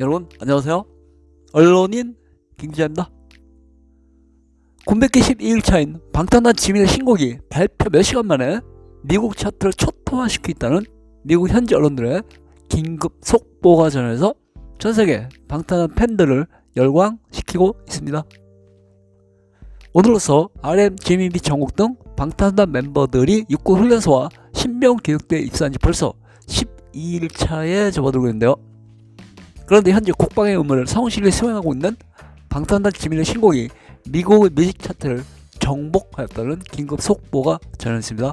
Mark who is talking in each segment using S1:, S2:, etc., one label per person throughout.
S1: 여러분 안녕하세요. 언론인 김기자입니다. 공백기 12일차인 방탄한 지민의 신곡이 발표 몇 시간 만에 미국 차트를 초토화시키겠다는 미국 현지 언론들의 긴급 속보가 전해서 전 세계 방탄한 팬들을 열광시키고 있습니다. 오늘로써 RM, 지민비 전국 등 방탄단 멤버들이 육군 훈련소와 신병 교육대에 입사한 지 벌써 12일차에 접어들고 있는데요. 그런데 현재 국방의 의무를 성실히 수행하고 있는 방탄단 지민의 신곡이 미국의 뮤직 차트를 정복하였다는 긴급 속보가 전해졌습니다.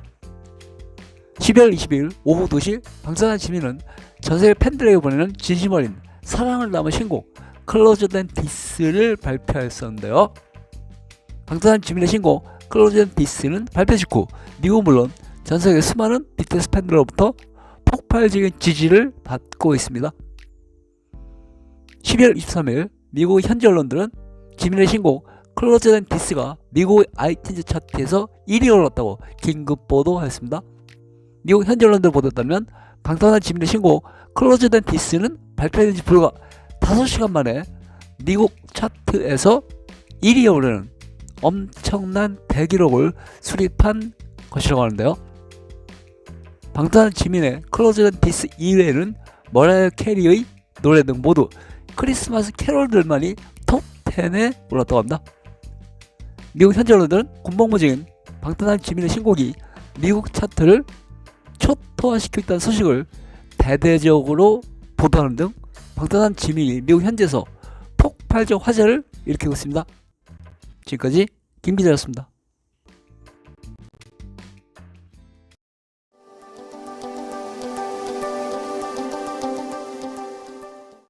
S1: 12월 20일 오후 2시 방탄단 지민은 전세계 팬들에게 보내는 진심 어린 사랑을 담은 신곡 클로즈 된 디스를 발표했었는데요. 방탄단 지민의 신곡 클로즈 된 디스는 발표 직후 미국 물론 전 세계 수많은 BTS 팬들로부터 폭발적인 지지를 받고 있습니다. 12월 23일 미국 현지 언론들은 지민의 신곡 클로즈된 디스가 미국의 아이튠즈 차트에서 1위 올랐다고 긴급 보도했습니다. 미국 현지 언론들 보도했다면 방탄한 지민의 신곡 클로즈된 디스는 발표된 지 불과 5시간 만에 미국 차트에서 1위에 오르는 엄청난 대기록을 수립한 것이라고 하는데요. 방탄한 지민의 클로즈된 디스 이외에는 머라이어 캐리의 노래 등 모두 크리스마스 캐롤들만이 톱10에 올랐다고 합니다. 미국 현지 언론들은 군복무직인 방탄한 지민의 신곡이 미국 차트를 초토화시키고 있다는 소식을 대대적으로 보도하는 등 방탄한 지민이 미국 현지에서 폭발적 화제를 일으키고 있습니다. 지금까지 김 기자였습니다.